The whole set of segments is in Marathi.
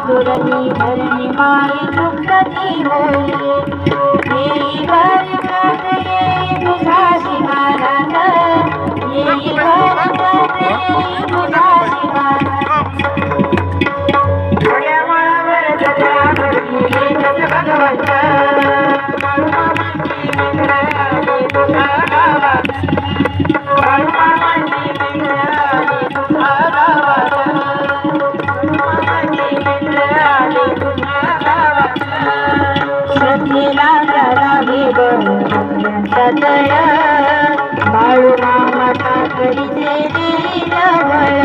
हातुरणी धरणी माय सुखदी होई. श्रद्धेला करावे भक्तांचा बाळू बाळूमामाचा करीचे देवळ जवळ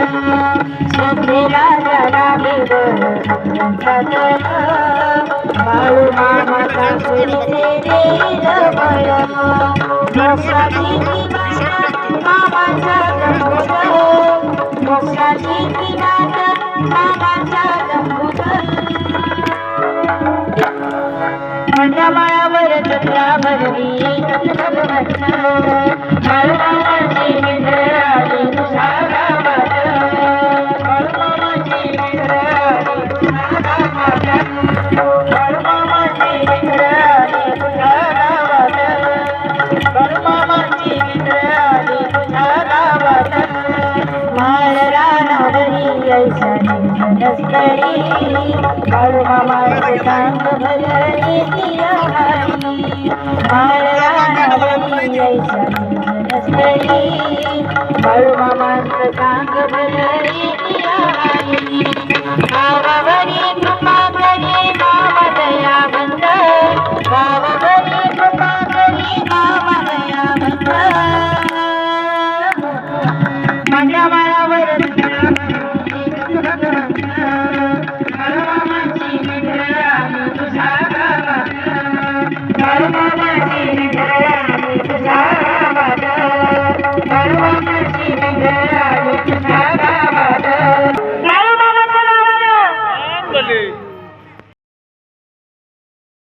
श्रद्धेला करावे भक्तांचा तळ बाळूमामाचा करीचे देवळ जवळ मोक्षाची किनार मोक्षाची मंडमाळावर जत्रा भरली एकच मित्र आली तुझ्या गावात मित्र आली गावात मित्र निर्मलस्तरी बाळूमामाचं चांग भरली तिरहारी माळ रानावरी ऐसा निर्मलस्तरी भरली